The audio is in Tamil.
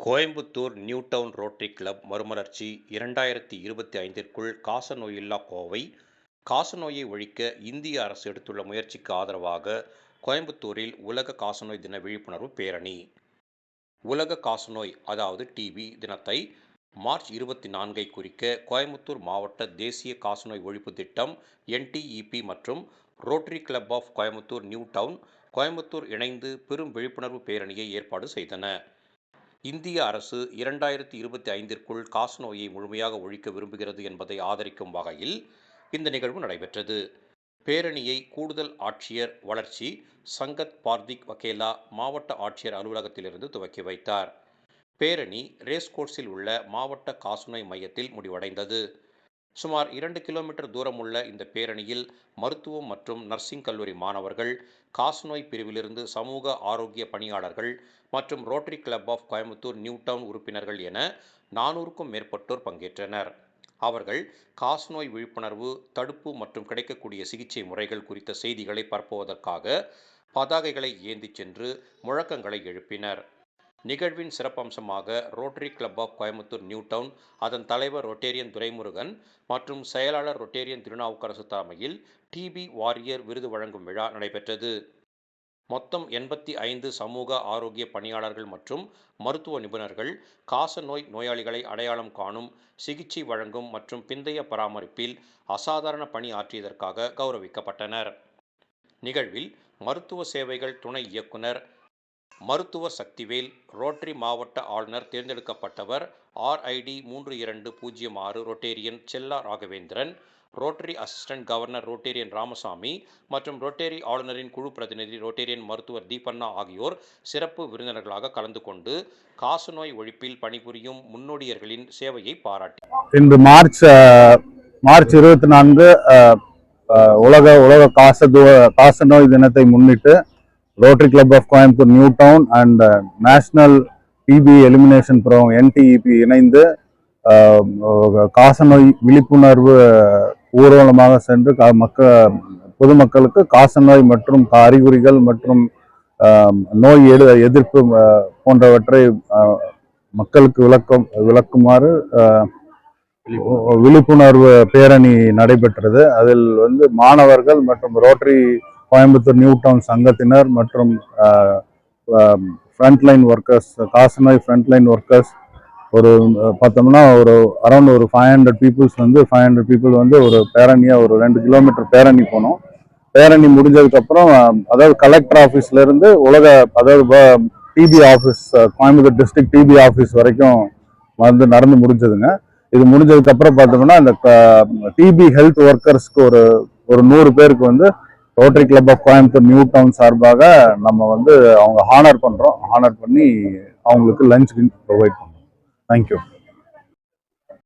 Coimbatore New Town Rotary Club மறுமலர்ச்சி இரண்டாயிரத்தி இருபத்தி ஐந்திற்குள் காசநோயில்லா கோவை. காசநோயை ஒழிக்க இந்திய அரசு எடுத்துள்ள முயற்சிக்கு ஆதரவாக கோயம்புத்தூரில் உலக காசநோய் தின விழிப்புணர்வு பேரணி. உலக காசநோய் அதாவது டிபி தினத்தை மார்ச் இருபத்தி நான்கை குறிக்க கோயம்புத்தூர் மாவட்ட தேசிய காசநோய் ஒழிப்பு திட்டம் என்டிஇபி மற்றும் Rotary Club of Coimbatore New Town Coimbatore இணைந்து பெரும் விழிப்புணர்வு பேரணியை ஏற்பாடு செய்தன. இந்திய அரசு இரண்டாயிரத்தி இருபத்தி ஐந்திற்குள் காசநோயை முழுமையாக ஒழிக்க விரும்புகிறது என்பதை ஆதரிக்கும் வகையில் இந்த நிகழ்வு நடைபெற்றது. பேரணியை கூடுதல் ஆட்சியர் வளர்ச்சி சங்கத் பார்திக் வகேலா மாவட்ட ஆட்சியர் அலுவலகத்திலிருந்து துவக்கி வைத்தார். பேரணி ரேஸ்கோர்ஸில் உள்ள மாவட்ட காசநோய் மையத்தில் முடிவடைந்தது. சுமார் இரண்டு கிலோமீட்டர் தூரமுள்ள இந்த பேரணியில் மருத்துவம் மற்றும் நர்சிங் கல்லூரி மாணவர்கள் காசநோய் பிரிவிலிருந்து சமூக ஆரோக்கிய பணியாளர்கள் மற்றும் Rotary Club of Coimbatore New Town உறுப்பினர்கள் என நானூறுக்கும் மேற்பட்டோர் பங்கேற்றனர். அவர்கள் காசநோய் விழிப்புணர்வு தடுப்பு மற்றும் கிடைக்கக்கூடிய சிகிச்சை முறைகள் குறித்த செய்திகளை பரப்புவதற்காக பதாகைகளை ஏந்திச் சென்று முழக்கங்களை எழுப்பினர். நிகழ்வின் சிறப்பம்சமாக Rotary Club of Coimbatore New Town அதன் தலைவர் ரொட்டேரியன் துரைமுருகன் மற்றும் செயலாளர் ரொட்டேரியன் திருநாவுக்கரசு தலைமையில் டிபி வாரியர் விருது வழங்கும் விழா நடைபெற்றது. மொத்தம் எண்பத்தி ஐந்து சமூக ஆரோக்கிய பணியாளர்கள் மற்றும் மருத்துவ நிபுணர்கள் காச நோய் நோயாளிகளை அடையாளம் காணும் சிகிச்சை வழங்கும் மற்றும் பிந்தைய பராமரிப்பில் அசாதாரண பணி ஆற்றியதற்காக கௌரவிக்கப்பட்டனர். நிகழ்வில் மருத்துவ சேவைகள் துணை இயக்குனர் மருத்துவ சக்திவேல் ரோட்டரி மாவட்ட ஆளுநர் தேர்ந்தெடுக்கப்பட்டவர் ஆர்ஐடி மூன்று இரண்டு பூஜ்ஜியம் ஆறு Rotarian Chella Raghavendran Rotary assistant governor Rotarian Ramasamy மற்றும் ரொட்டேரி ஆளுநரின் குழு பிரதிநிதி ரோட்டேரியன் மருத்துவர் தீபண்ணா ஆகியோர் சிறப்பு விருந்தினர்களாக கலந்து கொண்டு காசநோய் ஒழிப்பில் பணிபுரியும் முன்னோடியர்களின் சேவையை பாராட்டி இன்று மார்ச் மார்ச் இருபத்தி நான்கு உலக உலக காச காசநோய் தினத்தை முன்னிட்டு Rotary Club of Coimbatore New Town and national TB elimination programme NTEP இணைந்து uh, uh, காசநோய் விழிப்புணர்வு uh, ஊர்வலமாக சென்று கா- மக்க பொதுமக்களுக்கு காசநோய் மற்றும் கா- அறிகுறிகள் மற்றும் um, நோய் எடு எதிர்ப்பு போன்றவற்றை மக்களுக்கு விளக்கம் விளக்குமாறு விழிப்புணர்வு பேரணி நடைபெற்றது. அதில் வந்து மாணவர்கள் மற்றும் ரோட்டரி கோயம்புத்தூர் நியூ டவுன் சங்கத்தினர் மற்றும் ஃப்ரண்ட்லைன் ஒர்க்கர்ஸ் காசநோய் ஃப்ரண்ட்லைன் ஒர்க்கர்ஸ் ஒரு பார்த்தோம்னா ஒரு அரௌண்ட் ஒரு ஃபைவ் ஹண்ட்ரட் பீப்புள்ஸ் வந்து ஃபைவ் ஹண்ட்ரட் பீப்புள் வந்து ஒரு பேரணியாக ஒரு ரெண்டு கிலோமீட்டர் பேரணி போனோம். பேரணி முடிஞ்சதுக்கப்புறம் அதாவது கலெக்டர் ஆஃபீஸ்லேருந்து உலக அதாவது TB office Coimbatore district TB office வரைக்கும் வந்து நடந்து முடிஞ்சதுங்க. இது முடிஞ்சதுக்கப்புறம் பார்த்தோம்னா இந்த டிபி ஹெல்த் ஒர்க்கர்ஸ்க்கு ஒரு ஒரு நூறு பேருக்கு வந்து Rotary Club of Coimbatore New Town சார்பாக நம்ம வந்து அவங்க ஹானர் பண்ணுறோம் ஹானர் பண்ணி அவங்களுக்கு லஞ்ச் ப்ரொவைட் பண்ணுறோம் தேங்க்யூ